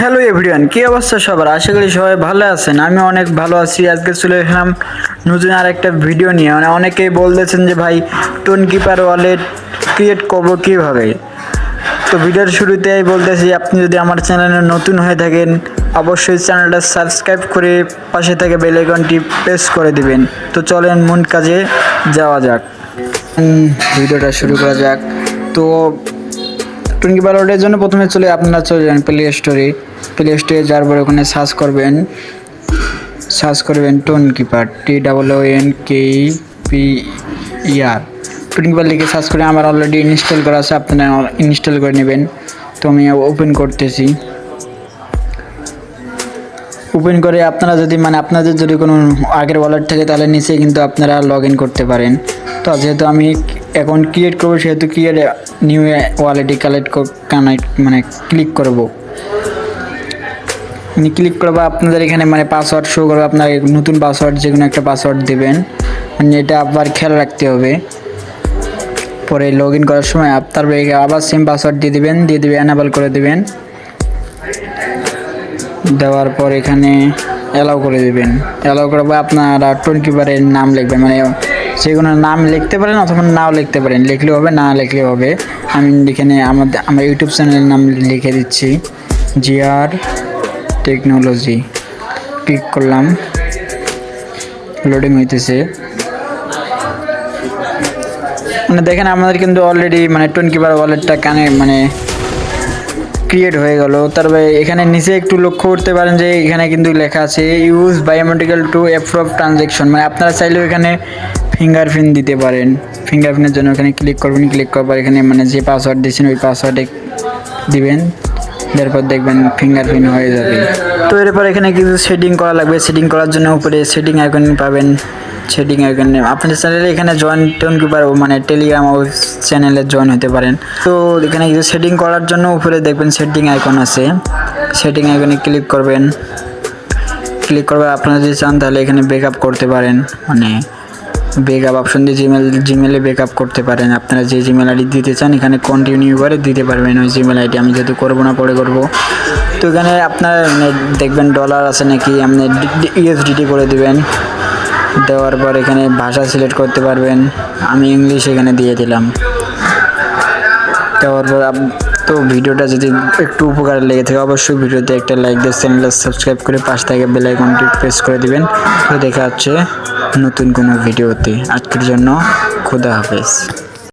Hello everyone, কি অবস্থা সবার? আশা করি সবাই ভালো আছেন। আমি অনেক ভালো আছি। আজকে চলে এলাম নতুন আর একটা ভিডিও নিয়ে। মানে অনেকেই বলতেছেন যে, ভাই টোন কিপার ওয়ালেট ক্রিয়েট করব কীভাবে? তো ভিডিওর শুরুতেই বলতেছি, আপনি যদি আমার চ্যানেলে নতুন হয়ে থাকেন, অবশ্যই চ্যানেলটা সাবস্ক্রাইব করে পাশে থেকে বেল আইকনটি প্রেস করে দিবেন। তো চলেন মন কাজে যাওয়া যাক। ভিডিওটা শুরু করা যাক। তো টুনকি পারওয়ার্ডের জন্য প্রথমে চলে আপনারা চলে যান প্লে স্টোরে প্লে স্টোরে যাওয়ার পরে ওখানে সার্চ করবেন সার্চ করবেন Tonkeeper T double N K P ইয়ার টোন কিপার লিখে সার্চ করে আমার অলরেডি ইনস্টল করা আছে, আপনারা ইনস্টল করে নেবেন। তো আমি ওপেন করতেছি। ওপেন করে আপনারা যদি মানে আপনাদের যদি কোনো আগের ওয়ালেট থাকে, তাহলে নিচে কিন্তু আপনারা লগ ইন করতে পারেন। তো যেহেতু আমি অ্যাকাউন্ট ক্রিয়েট করব, সেহেতু ক্রিয়েট নিউ ওয়ালেটে কালেক্ট কানেক্ট মানে ক্লিক করব। মানে ক্লিক করব আপনাদের এখানে মানে পাসওয়ার্ড শো করবে, আপনার নতুন পাসওয়ার্ড যে কোনো একটা পাসওয়ার্ড দেবেন। মানে এটা আবার খেয়াল রাখতে হবে। পরে লগ ইন করার সময় আপ- তারপরে আবার সেম পাসওয়ার্ড দিয়ে দেবেন, দিয়ে দিবে অ্যানাবল করে দেবেন। দেওয়ার পর এখানে অ্যালাউ করে দেবেন। অ্যালাউ করার পর আপনারা টোন কিপারের নাম লিখবেন মানে যে কোনো নাম লিখতে পারেন অথবা নাও লিখতে পারেন। লিখলেও হবে, না লিখলেও হবে। আমি এখানে আমাদের আমার ইউটিউব চ্যানেলের নাম লিখে দিচ্ছি। জিআর টেকনোলজি ক্লিক করলাম। লোডিং হইতেছে। মানে দেখেন আমাদের কিন্তু অলরেডি মানে টোন কিপার ওয়ালেটটা কানে মানে ক্রিয়েট হয়ে গেল। তারপরে এখানে নিচে একটু লক্ষ্য করতে পারেন যে এখানে কিন্তু লেখা আছে use biometrical to approve transaction মানে আপনারা চাইলেও এখানে ফিঙ্গারপ্রিন্ট দিতে পারেন। ফিঙ্গারপ্রিন্টের জন্য এখানে ক্লিক করবেন ক্লিক করার পর এখানে মানে যে পাসওয়ার্ড দিয়েছেন, ওই পাসওয়ার্ডে দিবেন। তারপর দেখবেন ফিঙ্গারপ্রিন্ট হয়ে যাবে। তো এরপর এখানে কিছু সেটিং করা লাগবে। সেটিং করার জন্য উপরে সেটিং আইকন পাবেন। সেটিং আইকন আপনাদের চ্যানেলে এখানে জয়েন টোন কিপার মানে টেলিগ্রাম ও চ্যানেলে জয়েন হতে পারেন। তো এখানে কিছু সেটিং করার জন্য উপরে দেখবেন সেটিং আইকন আছে। সেটিং আইকনে ক্লিক করবেন। ক্লিক করবে আপনারা যদি চান তাহলে এখানে ব্যাকআপ করতে পারেন। মানে ব্যাকআপ অপশন দিয়ে জিমেল জিমেলে ব্যাকআপ করতে পারেন। আপনারা যে জিমেল আইডি দিতে চান, এখানে কন্টিনিউ করে দিতে পারবেন ওই জিমেল আইডি আমি যেহেতু করব না, পরে করব। তো এখানে আপনার দেখবেন ডলার আছে নাকি, আপনি ইউএসডিটি করে দেবেন। দেওয়ার পর এখানে ভাষা সিলেক্ট করতে পারবেন। আমি ইংলিশ এখানে দিয়ে দিলাম। দেওয়ার পর তো ভিডিওটা যদি একটু উপকার লেগে থাকে, অবশ্যই ভিডিওতে একটা লাইক দিয়ে চ্যানেলটা সাবস্ক্রাইব করে পাশ থেকে বেল আইকনটি প্রেস করে দিবেন। তো দেখা হচ্ছে। নতুন কোনো ভিডিওতে। আজকের জন্য খুদা হাফেজ।